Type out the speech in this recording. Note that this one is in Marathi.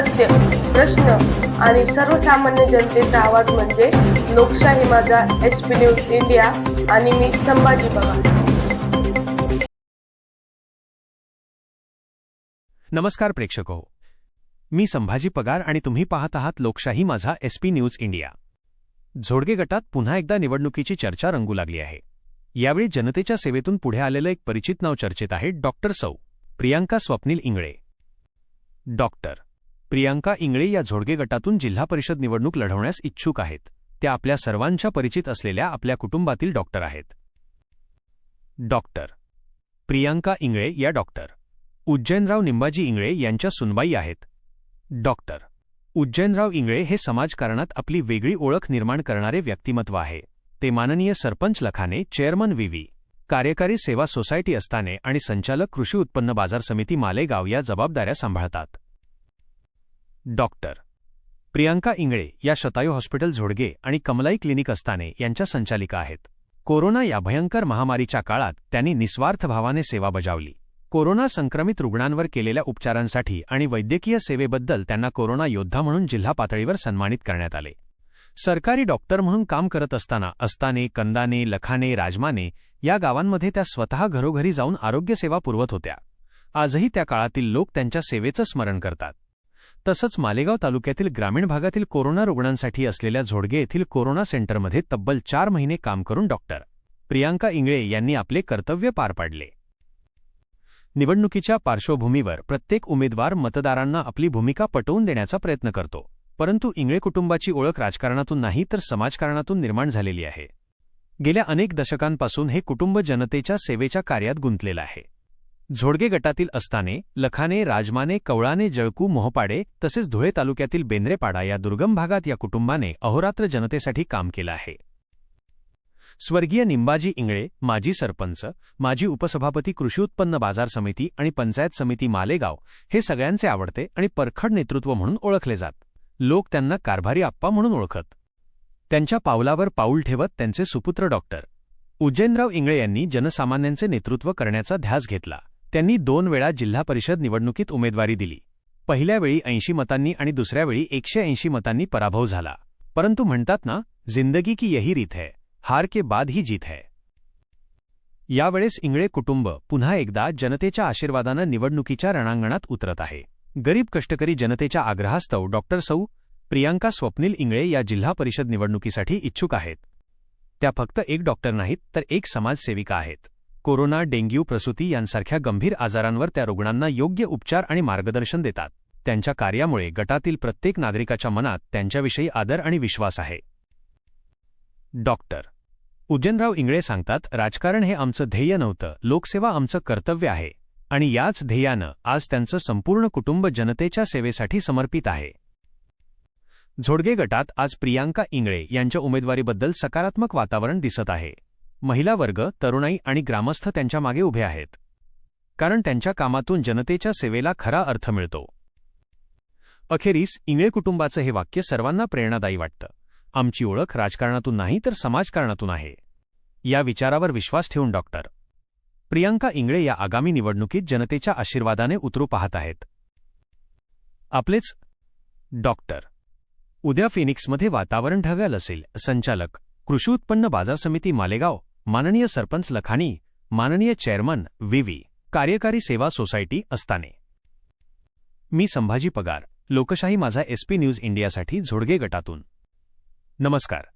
सत्य प्रश्न आणि सर्वसामान्य जनतेचा आवाज म्हणजे लोकशाही माझा एस पी न्यूज इंडिया आणि मी संभाजी बघा नमस्कार प्रेक्षक. हो मी संभाजी पगार आणि तुम्ही पाहत आहात लोकशाही माझा एसपी न्यूज इंडिया. झोडगे गटात पुन्हा एकदा निवडणुकीची चर्चा रंगू लागली आहे. यावेळी जनतेच्या सेवेतून पुढे आलेलं एक परिचित नाव चर्चेत आहे डॉक्टर सौ प्रियांका स्वप्नील इंगळे. डॉक्टर प्रियांका इंगळे या झोडगे गटातून जिल्हा परिषद निवडणूक लढवण्यास इच्छुक आहेत. त्या आपल्या सर्वांच्या परिचित असलेल्या आपल्या कुटुंबातील डॉक्टर आहेत. डॉक्टर. प्रियांका इंगळे या डॉक्टर. उज्जैनराव निंबाजी इंगळे यांच्या सुनबाई आहेत. डॉक्टर. उज्जैनराव इंगळे हे समाजकारणात आपली वेगळी ओळख निर्माण करणारे व्यक्तिमत्व आहे. ते माननीय सरपंच लखाने चेअरमन व्ही. कार्यकारी सेवा सोसायटी असताने आणि संचालक कृषी उत्पन्न बाजार समिती मालेगाव या जबाबदाऱ्या सांभाळतात. डॉक्टर. प्रियांका इंगळे या शतायू हॉस्पिटल झोडगे आणि कमलाई क्लिनिक अस्ताने यांच्या संचालिका आहेत. कोरोना या भयंकर महामारीच्या काळात त्यांनी निस्वार्थ भावाने सेवा बजावली. कोरोना संक्रमित रुग्णांवर केलेल्या उपचारांसाठी आणि वैद्यकीय सेवेबद्दल त्यांना कोरोना योद्धा म्हणून जिल्हा पातळीवर सन्मानित करण्यात आले. सरकारी डॉक्टर म्हणून काम करत असताना अस्ताने कंदाने लखाने राजमाने या गावांमध्ये त्या स्वतः घरोघरी जाऊन आरोग्यसेवा पुरवत होत्या. आजही त्या काळातील लोक त्यांच्या सेवेचं स्मरण करतात. तसंच मालेगाव तालुक्यातील ग्रामीण भागातील कोरोना रुग्णांसाठी असलेल्या झोडगे येथील कोरोना सेंटरमध्ये तब्बल चार महिने काम करून डॉक्टर प्रियांका इंगळे यांनी आपले कर्तव्य पार पाडले. निवडणुकीच्या पार्श्वभूमीवर प्रत्येक उमेदवार मतदारांना आपली भूमिका पटवून देण्याचा प्रयत्न करतो परंतु इंगळे कुटुंबाची ओळख राजकारणातून नाही तर समाजकारणातून निर्माण झालेली आहे. गेल्या अनेक दशकांपासून हे कुटुंब जनतेच्या सेवेच्या कार्यात गुंतलेलं आहे. झोडगे गटातील असताने लखाने राजमाने कवळाने जळकू मोहपाडे तसेच धुळे तालुक्यातील बेंद्रेपाडा या दुर्गम भागात या कुटुंबाने अहोरात्र जनतेसाठी काम केलं आहे. स्वर्गीय निंबाजी इंगळे माजी सरपंच माजी उपसभापती कृषी उत्पन्न बाजार समिती आणि पंचायत समिती मालेगाव हे सगळ्यांचे आवडते आणि परखड नेतृत्व म्हणून ओळखले जात. लोक त्यांना कारभारी आप्पा म्हणून ओळखत. त्यांच्या पावलावर पाऊल ठेवत त्यांचे सुपुत्र डॉक्टर. उज्जैनराव इंगळे यांनी जनसामान्यांचे नेतृत्व करण्याचा ध्यास घेतला. त्यांनी दोन वेळा जिल्हा परिषद निवडणुकीत उमेदवारी दिली. पहिल्या वेळी ऐंशी मतांनी आणि दुसऱ्या वेळी एकशे ऐंशी मतांनी पराभव झाला. परंतु म्हणतात ना जिंदगी की यही रीत है हार के बाद ही जीत है. यावेळेस इंगळे कुटुंब पुन्हा एकदा जनतेच्या आशीर्वादानं निवडणुकीच्या रणांगणात उतरत आहे. गरीब कष्टकरी जनतेच्या आग्रहास्तव डॉक्टर सौ. प्रियांका स्वप्नील इंगळे या जिल्हा परिषद निवडणुकीसाठी इच्छुक आहेत. त्या फक्त एक डॉक्टर नाहीत तर एक समाजसेविका आहेत. कोरोना डेंग्यू प्रसूती यांसारख्या गंभीर आजारांवर त्या रुग्णांना योग्य उपचार आणि मार्गदर्शन देतात. त्यांच्या कार्यामुळे गटातील प्रत्येक नागरिकाच्या मनात त्यांच्याविषयी आदर आणि विश्वास आहे. डॉक्टर उज्जनराव इंगळे सांगतात राजकारण हे आमचं ध्येय नव्हतं. लोकसेवा आमचं कर्तव्य आहे. आणि याच ध्येयानं आज त्यांचं संपूर्ण कुटुंब जनतेच्या सेवेसाठी समर्पित आहे. झोडगे गटात आज प्रियांका इंगळे यांच्या उमेदवारीबद्दल सकारात्मक वातावरण दिसत आहे. महिला वर्ग तरुणाई आणि ग्रामस्थ त्यांच्या मागे उभे आहेत. कारण त्यांच्या कामातून जनतेच्या सेवेला खरा अर्थ मिळतो. अखेरीस इंगळे कुटुंबाचं हे वाक्य सर्वांना प्रेरणादायी वाटतं. आमची ओळख राजकारणातून नाही तर समाजकारणातून आहे. या विचारावर विश्वास ठेवून डॉक्टर प्रियांका इंगळे या आगामी निवडणुकीत जनतेच्या आशीर्वादाने उतरू पाहत आहेत. आपलेच डॉक्टर उद्या फिनिक्समध्ये वातावरण ढगाळ असेल. संचालक कृषी उत्पन्न बाजार समिती मालेगाव. माननीय सरपंच लखानी माननीय चेअरमन व्ही. कार्यकारी सेवा सोसायटी अस्ताने. मी संभाजी पगार लोकशाही माझा एसपी न्यूज इंडियासाठी झोडगे गटातून. नमस्कार.